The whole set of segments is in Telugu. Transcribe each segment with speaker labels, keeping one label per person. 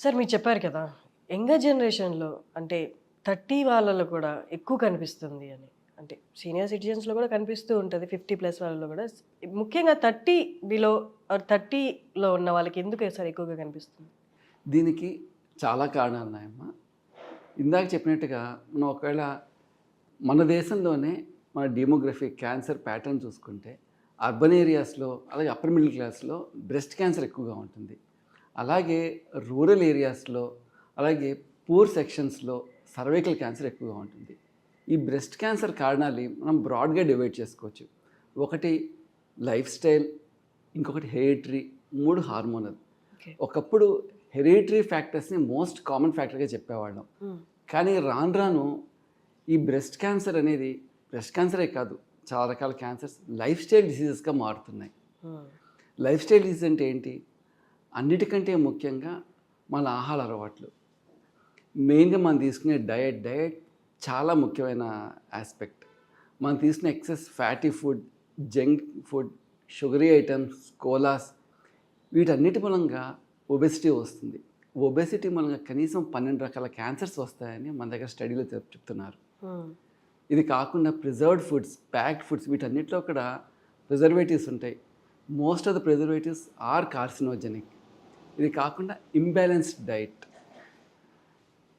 Speaker 1: సార్ మీరు చెప్పారు కదా యంగర్ జనరేషన్లో అంటే థర్టీ వాళ్ళలో కూడా ఎక్కువ కనిపిస్తుంది అని. అంటే సీనియర్ సిటిజన్స్లో కూడా కనిపిస్తూ ఉంటుంది ఫిఫ్టీ ప్లస్ వాళ్ళలో కూడా. ముఖ్యంగా థర్టీ బిలో ఆర్ థర్టీలో ఉన్న వాళ్ళకి ఎందుకు సార్ ఎక్కువగా కనిపిస్తుంది?
Speaker 2: దీనికి చాలా కారణాలు ఉన్నాయమ్మా. ఇందాక చెప్పినట్టుగా మనం ఒకవేళ మన దేశంలోనే మన డెమోగ్రఫీ క్యాన్సర్ ప్యాటర్న్ చూసుకుంటే అర్బన్ ఏరియాస్లో అలాగే అప్పర్ మిడిల్ క్లాస్లో బ్రెస్ట్ క్యాన్సర్ ఎక్కువగా ఉంటుంది. అలాగే రూరల్ ఏరియాస్లో అలాగే పూర్ సెక్షన్స్లో సర్వైకల్ క్యాన్సర్ ఎక్కువగా ఉంటుంది. ఈ బ్రెస్ట్ క్యాన్సర్ కారణాలు మనం బ్రాడ్గా డివైడ్ చేసుకోవచ్చు. ఒకటి లైఫ్ స్టైల్ ఇంకొకటి హెరిటరీ మూడు హార్మోనల్. ఒకప్పుడు హెరిటరీ ఫ్యాక్టర్స్ని మోస్ట్ కామన్ ఫ్యాక్టర్గా చెప్పేవాళ్ళం. కానీ రాను రాను ఈ బ్రెస్ట్ క్యాన్సర్ అనేది బ్రెస్ట్ క్యాన్సరే కాదు చాలా రకాల క్యాన్సర్స్ లైఫ్ స్టైల్ డిసీజెస్గా మారుతున్నాయి. లైఫ్ స్టైల్ డిసీజ్ అంటే ఏంటి? అన్నిటికంటే ముఖ్యంగా మన ఆహార అలవాట్లు. మెయిన్గా మనం తీసుకునే డయట్ డయట్ చాలా ముఖ్యమైన ఆస్పెక్ట్. మనం తీసుకునే excess fatty food junk food sugary items colas వీటన్నిటి మూలంగా ఒబెసిటీ వస్తుంది. ఒబెసిటీ మూలంగా కనీసం పన్నెండు రకాల క్యాన్సర్స్ వస్తాయని మన దగ్గర స్టడీలో చెప్- చెప్తున్నారు. ఇది కాకుండా ప్రిజర్వ్డ్ ఫుడ్స్ ప్యాక్డ్ ఫుడ్స్ వీటన్నిటిలో కూడా ప్రిజర్వేటివ్స్ ఉంటాయి. Most of the preservatives are carcinogenic. ఇది కాకుండా ఇంబ్యాలెన్స్డ్ డైట్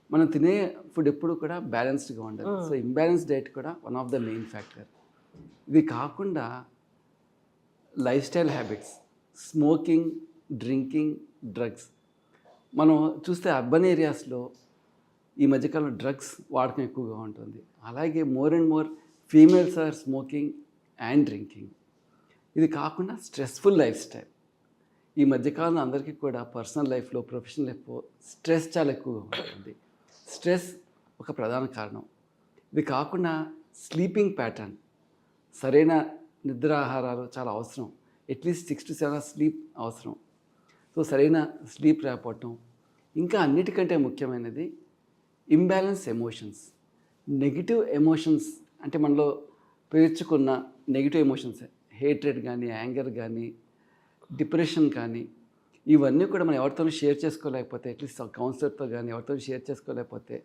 Speaker 2: మనం తినే ఫుడ్ ఎప్పుడు కూడా బ్యాలెన్స్డ్గా ఉండాలి. సో ఇంబ్యాలెన్స్ డైట్ కూడా one of the main factor ఇది కాకుండా lifestyle habits smoking drinking drugs మనం చూస్తే అర్బన్ ఏరియాస్లో ఈ మధ్యకాలంలో డ్రగ్స్ వాడకం ఎక్కువగా ఉంటుంది. అలాగే more and more females are smoking and drinking ఇది కాకుండా స్ట్రెస్ఫుల్ లైఫ్ స్టైల్ ఈ మధ్యకాలం అందరికీ కూడా పర్సనల్ లైఫ్లో ప్రొఫెషనల్ లైఫ్లో స్ట్రెస్ చాలా ఎక్కువగా ఉంటుంది. స్ట్రెస్ ఒక ప్రధాన కారణం. ఇది కాకుండా స్లీపింగ్ ప్యాటర్న్ సరైన నిద్రాహారాలు చాలా అవసరం. At least six to seven sleep అవసరం. సో సరైన స్లీప్ రాకపోవటం. ఇంకా అన్నిటికంటే ముఖ్యమైనది ఇంబ్యాలెన్స్ ఎమోషన్స్. నెగిటివ్ ఎమోషన్స్ అంటే మనలో పేర్చుకున్న నెగిటివ్ ఎమోషన్స్ హేట్రెడ్ కానీ యాంగర్ కానీ డిప్రెషన్ కానీ ఇవన్నీ కూడా మనం ఎవరితోనూ షేర్ చేసుకోలేకపోతే అట్లీస్ట్ కౌన్సిలర్తో కానీ ఎవరితో షేర్ చేసుకోలేకపోతే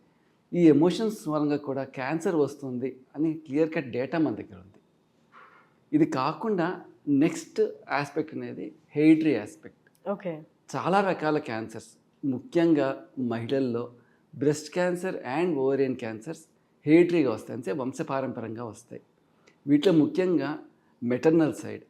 Speaker 2: ఈ ఎమోషన్స్ మూలంగా కూడా క్యాన్సర్ వస్తుంది అని క్లియర్ కట్ డేటా మన దగ్గర ఉంది. ఇది కాకుండా నెక్స్ట్ ఆస్పెక్ట్ అనేది హెయిటరీ ఆస్పెక్ట్.
Speaker 1: ఓకే.
Speaker 2: చాలా రకాల క్యాన్సర్స్ ముఖ్యంగా మహిళల్లో breast cancer and ovarian cancers హెరిటరీగా వస్తాయి. అంటే వంశపారంపరంగా వస్తాయి. వీటిలో ముఖ్యంగా మెటర్నల్ సైడ్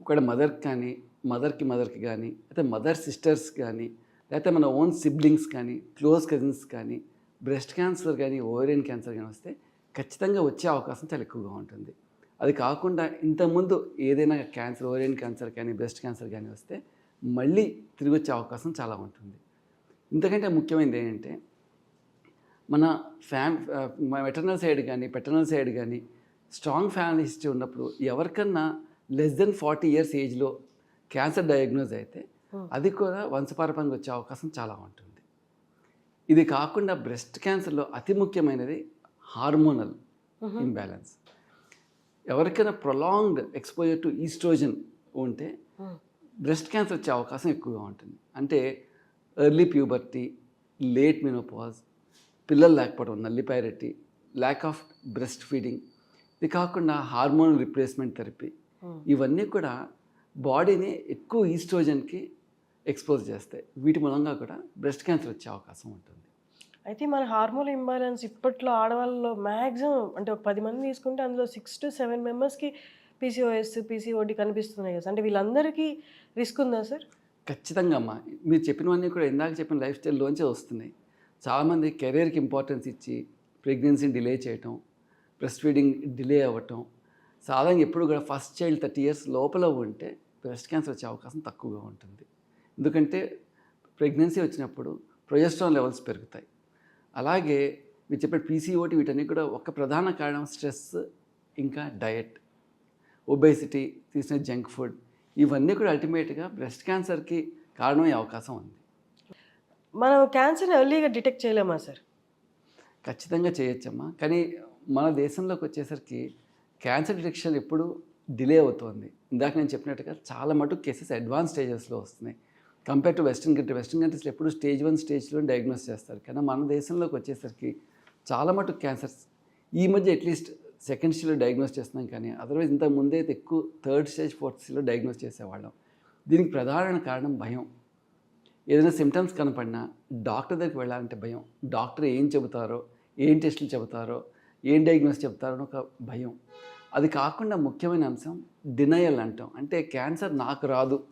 Speaker 2: ఒకవేళ మదర్కి కానీ మదర్కి మదర్కి కానీ లేకపోతే మదర్ సిస్టర్స్ కానీ లేకపోతే మన ఓన్ సిబ్లింగ్స్ కానీ క్లోజ్ కజిన్స్ కానీ బ్రెస్ట్ క్యాన్సర్ కానీ ఓవరియన్ క్యాన్సర్ కానీ వస్తే ఖచ్చితంగా వచ్చే అవకాశం చాలా ఎక్కువగా ఉంటుంది. అది కాకుండా ఇంతకుముందు ఏదైనా క్యాన్సర్ ఓరియన్ క్యాన్సర్ కానీ బ్రెస్ట్ క్యాన్సర్ కానీ వస్తే మళ్ళీ తిరిగి వచ్చే అవకాశం చాలా ఉంటుంది. ఇంతకంటే ముఖ్యమైనది ఏంటంటే మన ఫ్యామ్ మెటర్నల్ సైడ్ కానీ పెటర్నల్ సైడ్ కానీ స్ట్రాంగ్ ఫ్యామిలీ హిస్టరీ ఉన్నప్పుడు ఎవరికన్నా లెస్ దెన్ ఫార్టీ ఇయర్స్ ఏజ్లో క్యాన్సర్ డయాగ్నోజ్ అయితే అది కూడా వంశపారపంగా వచ్చే అవకాశం చాలా ఉంటుంది. ఇది కాకుండా బ్రెస్ట్ క్యాన్సర్లో అతి ముఖ్యమైనది హార్మోనల్ ఇంబ్యాలెన్స్. ఎవరికైనా ప్రొలాంగ్డ్ ఎక్స్పోజర్ టు ఈస్ట్రోజన్ ఉంటే బ్రెస్ట్ క్యాన్సర్ వచ్చే అవకాశం ఎక్కువగా ఉంటుంది. అంటే ఎర్లీ ప్యూబర్టీ లేట్ మినోపాజ్ పిల్లలు లేకపోవడం nulliparity lack of breastfeeding. ఇది కాకుండా హార్మోన్ రిప్లేస్మెంట్ థెరపీ. ఇవన్నీ కూడా బాడీని ఎక్కువ ఈస్ట్రోజన్కి ఎక్స్పోజ్ చేస్తాయి. వీటి మూలంగా కూడా బ్రెస్ట్ క్యాన్సర్ వచ్చే అవకాశం ఉంటుంది.
Speaker 1: అయితే మన హార్మోన్ ఇంబ్యాలెన్స్ ఇప్పట్లో ఆడవాళ్ళలో మ్యాక్సిమం అంటే ఒక పది మంది తీసుకుంటే అందులో సిక్స్ టు సెవెన్ మెంబర్స్కి పీసీఓఎస్ పీసీఓడి కనిపిస్తున్నాయి కదా. అంటే వీళ్ళందరికీ రిస్క్ ఉందా సార్
Speaker 2: ఖచ్చితంగా అమ్మా. మీరు చెప్పినవన్నీ కూడా ఇందాక చెప్పిన లైఫ్ స్టైల్లోంచే వస్తున్నాయి. చాలామంది కెరీర్కి ఇంపార్టెన్స్ ఇచ్చి ప్రెగ్నెన్సీని డిలే చేయటం బ్రెస్ట్ ఫీడింగ్ డిలే అవ్వటం సాధారణంగా ఎప్పుడు కూడా ఫస్ట్ చైల్డ్ థర్టీ ఇయర్స్ లోపల ఉంటే బ్రెస్ట్ క్యాన్సర్ వచ్చే అవకాశం తక్కువగా ఉంటుంది. ఎందుకంటే ప్రెగ్నెన్సీ వచ్చినప్పుడు ప్రొజెస్ట్రాన్ లెవెల్స్ పెరుగుతాయి. అలాగే మీరు చెప్పిన పీసీఓటి వీటన్ని కూడా ఒక ప్రధాన కారణం స్ట్రెస్ ఇంకా డయట్ ఒబేసిటీ తీసిన జంక్ ఫుడ్ ఇవన్నీ కూడా అల్టిమేట్గా బ్రెస్ట్ క్యాన్సర్కి కారణమయ్యే అవకాశం ఉంది.
Speaker 1: మనం క్యాన్సర్ని ఎర్లీగా డిటెక్ట్ చేయలేమా సార్?
Speaker 2: ఖచ్చితంగా చేయొచ్చమ్మా. కానీ మన దేశంలోకి వచ్చేసరికి క్యాన్సర్ డిటెక్షన్ ఎప్పుడు డిలే అవుతోంది. ఇందాక నేను చెప్పినట్టుగా చాలా మటుకు కేసెస్ అడ్వాన్స్ స్టేజెస్లో వస్తున్నాయి. Compare to western country western కంట్రీస్లో ఎప్పుడు స్టేజ్ వన్ స్టేజ్లో డయాగ్నోస్ చేస్తారు. కానీ మన దేశంలోకి వచ్చేసరికి చాలా మటుకు క్యాన్సర్స్ ఈ మధ్య అట్లీస్ట్ సెకండ్ స్టేజ్లో డయాగ్నోస్ చేస్తున్నాం కానీ అదర్వైజ్ ఇంతకు ముందే అయితే ఎక్కువ థర్డ్ స్టేజ్ ఫోర్త్ స్టేజ్లో డయాగ్నోస్ చేసేవాళ్ళం. దీనికి ప్రధాన కారణం భయం. ఏదైనా సిమ్టమ్స్ కనపడినా డాక్టర్ దగ్గరికి వెళ్ళాలంటే భయం. డాక్టర్ ఏం చెబుతారో ఏం టెస్టులు చెబుతారో ఏం డయాగ్నోస్ చెప్తారని ఒక భయం. అది కాకుండా ముఖ్యమైన అంశం డినయల్ అంటాం. అంటే క్యాన్సర్ నాకు రాదు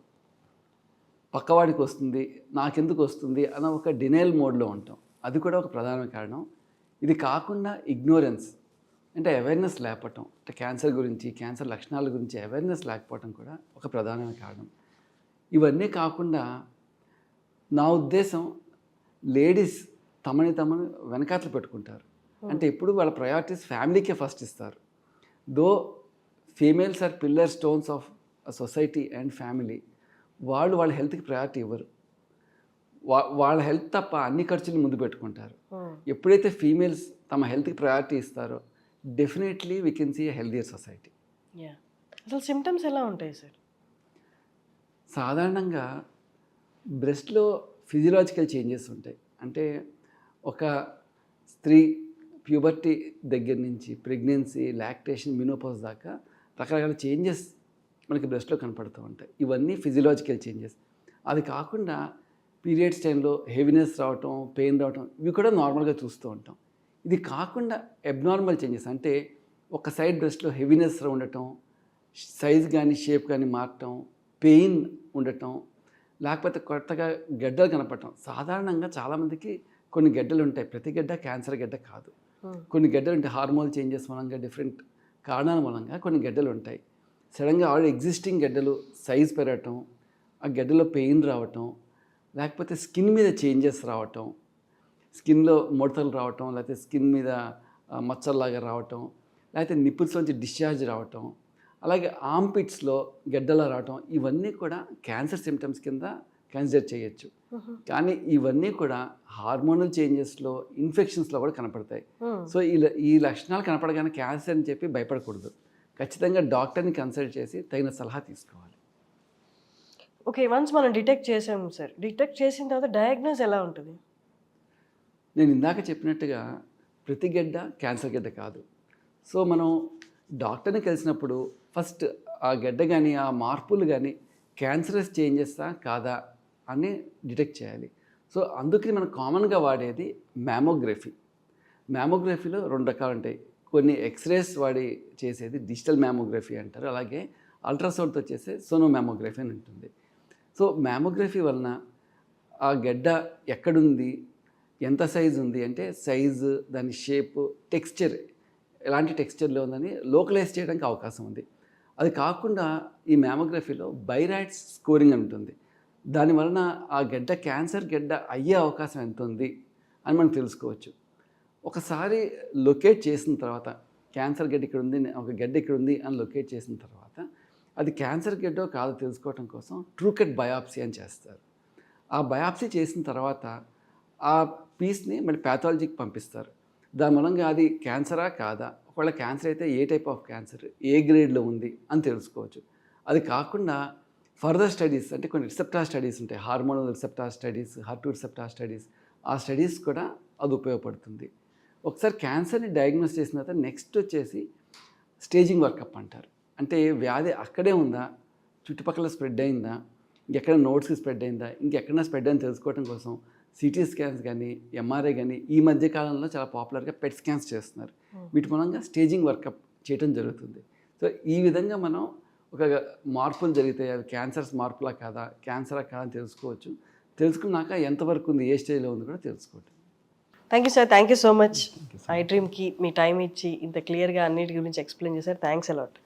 Speaker 2: పక్కవాడికి వస్తుంది నాకెందుకు వస్తుంది అన్న ఒక డినయల్ మోడ్లో ఉంటాం. అది కూడా ఒక ప్రధాన కారణం. ఇది కాకుండా ఇగ్నోరెన్స్ అంటే అవేర్నెస్ లేకపోవటం అంటే క్యాన్సర్ గురించి క్యాన్సర్ లక్షణాల గురించి అవేర్నెస్ లేకపోవటం కూడా ఒక ప్రధానమైన కారణం. ఇవన్నీ కాకుండా నా ఉద్దేశం లేడీస్ తమని తమను వెనకాతలు పెట్టుకుంటారు. అంటే ఎప్పుడు వాళ్ళ ప్రయారిటీస్ ఫ్యామిలీకే ఫస్ట్ ఇస్తారు. Though females are pillar stones of society and family. వాళ్ళు వాళ్ళ హెల్త్కి ప్రయారిటీ ఇవ్వరు. వా వాళ్ళ హెల్త్ తప్ప అన్ని ఖర్చులు ముందు పెట్టుకుంటారు. ఎప్పుడైతే ఫీమేల్స్ తమ హెల్త్కి ప్రయారిటీ ఇస్తారో definitely we can see healthier society.
Speaker 1: Yeah. అసలు సిమ్టమ్స్ ఎలా ఉంటాయి సార్?
Speaker 2: సాధారణంగా బ్రెస్ట్లో ఫిజియలాజికల్ చేంజెస్ ఉంటాయి. అంటే ఒక స్త్రీ ప్యూబర్టీ దగ్గర నుంచి ప్రెగ్నెన్సీ లాక్టేషన్ మినోపాజ్ దాకా రకరకాల చేంజెస్ మనకి బ్రెస్ట్లో కనపడుతూ ఉంటాయి. ఇవన్నీ ఫిజియలాజికల్ చేంజెస్. అది కాకుండా పీరియడ్స్ టైంలో హెవీనెస్ రావటం పెయిన్ రావటం ఇవి కూడా నార్మల్గా చూస్తూ ఉంటాం. ఇది కాకుండా అబ్నార్మల్ చేంజెస్ అంటే ఒక సైడ్ బ్రెస్ట్లో హెవీనెస్ ఉండటం సైజ్ కానీ షేప్ కానీ మారటం పెయిన్ ఉండటం లేకపోతే కొత్తగా గడ్డలు కనపడటం. సాధారణంగా చాలామందికి కొన్ని గడ్డలు ఉంటాయి. ప్రతి గడ్డ క్యాన్సర్ గడ్డ కాదు. కొన్ని గడ్డలు ఉంటాయి హార్మోన్ చేంజెస్ మూలంగా డిఫరెంట్ కారణాల మూలంగా కొన్ని గడ్డలు ఉంటాయి. సడన్గా ఆల్రెడీ ఎగ్జిస్టింగ్ గడ్డలు సైజ్ పెరగటం ఆ గడ్డలో పెయిన్ రావటం లేకపోతే స్కిన్ మీద చేంజెస్ రావటం స్కిన్లో ముడతలు రావటం లేకపోతే స్కిన్ మీద మచ్చల్లాగా రావటం లేకపోతే నిప్పుల్స్లోంచి డిశ్చార్జ్ రావటం అలాగే ఆంపిట్స్లో గడ్డలా రావటం ఇవన్నీ కూడా క్యాన్సర్ సిమ్టమ్స్ కింద కన్సిడర్ చేయొచ్చు. కానీ ఇవన్నీ కూడా హార్మోనల్ చేంజెస్లో ఇన్ఫెక్షన్స్లో కూడా కనపడతాయి. సో ఈ ఈ లక్షణాలు కనపడగానే క్యాన్సర్ అని చెప్పి భయపడకూడదు. ఖచ్చితంగా డాక్టర్ని కన్సల్ట్ చేసి తగిన సలహా తీసుకోవాలి.
Speaker 1: ఓకే వన్స్ మనం డిటెక్ట్ చేసాం సార్. డిటెక్ట్ చేసిన తర్వాత డయాగ్నోస్ ఎలా ఉంటుంది?
Speaker 2: నేను ఇందాక చెప్పినట్టుగా ప్రతి గడ్డ క్యాన్సర్ గడ్డ కాదు. సో మనం డాక్టర్ని కలిసినప్పుడు ఫస్ట్ ఆ గడ్డ కానీ ఆ మార్పులు కానీ క్యాన్సరస్ చేంజెసా కాదా అని డిటెక్ట్ చేయాలి. సో అందుకని మనం కామన్గా వాడేది మ్యామోగ్రఫీ మ్యామోగ్రఫీలో రెండు రకాలు ఉంటాయి కొన్ని ఎక్స్రేస్ వాడి చేసేది డిజిటల్ మ్యామోగ్రఫీ అంటారు. అలాగే అల్ట్రాసౌండ్తో చేసే సోనో మ్యామోగ్రఫీ అని ఉంటుంది. సో మ్యామోగ్రఫీ వలన ఆ గడ్డ ఎక్కడుంది? ఎంత సైజు ఉంది? అంటే సైజు దాని షేప్ టెక్స్చర్. ఎలాంటి టెక్స్చర్లో ఉందని లోకలైజ్ చేయడానికి అవకాశం ఉంది. అది కాకుండా ఈ మ్యామోగ్రఫీలో బైరాయిడ్స్ స్కోరింగ్ అని ఉంటుంది. దాని వలన ఆ గడ్డ క్యాన్సర్ గడ్డ అయ్యే అవకాశం ఎంత ఉంది అని మనం తెలుసుకోవచ్చు. ఒకసారి లొకేట్ చేసిన తర్వాత క్యాన్సర్ గడ్డ ఇక్కడ ఉంది ఒక గడ్డ ఇక్కడ ఉంది అని లొకేట్ చేసిన తర్వాత అది క్యాన్సర్ గడ్డో కాదో తెలుసుకోవటం కోసం ట్రూకెట్ బయాప్సీ అని చేస్తారు. ఆ బయాప్సీ చేసిన తర్వాత ఆ పీస్ని మళ్ళీ ప్యాథాలజీకి పంపిస్తారు. దాని మూలంగా అది క్యాన్సరా కాదా? ఒకవేళ క్యాన్సర్ అయితే ఏ టైప్ ఆఫ్ క్యాన్సర్? ఏ గ్రేడ్లో ఉంది అని తెలుసుకోవచ్చు. అది కాకుండా ఫర్దర్ స్టడీస్ అంటే కొన్ని రిసెప్టార్ స్టడీస్ ఉంటాయి. Hormonal receptor studies heart receptor studies ఆ స్టడీస్ కూడా అది ఉపయోగపడుతుంది. ఒకసారి క్యాన్సర్ని డయాగ్నోస్ చేసిన తర్వాత నెక్స్ట్ వచ్చేసి స్టేజింగ్ వర్కప్ అంటారు. అంటే వ్యాధి అక్కడే ఉందా? చుట్టుపక్కల స్ప్రెడ్ అయిందా? ఇంకెక్కడ నోట్స్కి స్ప్రెడ్ అయిందా? ఇంకెక్కడ స్ప్రెడ్ అయింది తెలుసుకోవడం కోసం సిటీ స్కాన్స్ కానీ ఎంఆర్ఐ కానీ ఈ మధ్య కాలంలో చాలా పాపులర్గా పెట్ స్కాన్స్ చేస్తున్నారు. వీటి మూలంగా స్టేజింగ్ వర్కప్ చేయడం జరుగుతుంది. సో ఈ విధంగా మనం ఒక మార్పులు జరిగితే అవి క్యాన్సర్స్ మార్పులా కాదా క్యాన్సరా కాదా అని తెలుసుకోవచ్చు. తెలుసుకున్నాక ఎంతవరకు ఉంది ఏ స్టేజ్లో ఉంది కూడా తెలుసుకోవచ్చు.
Speaker 1: Thank you sir thank you so much I డ్రీమ్కి మీ టైం ఇచ్చి ఇంత క్లియర్గా అన్నిటి గురించి ఎక్స్ప్లెయిన్ చేశారు. Thanks a lot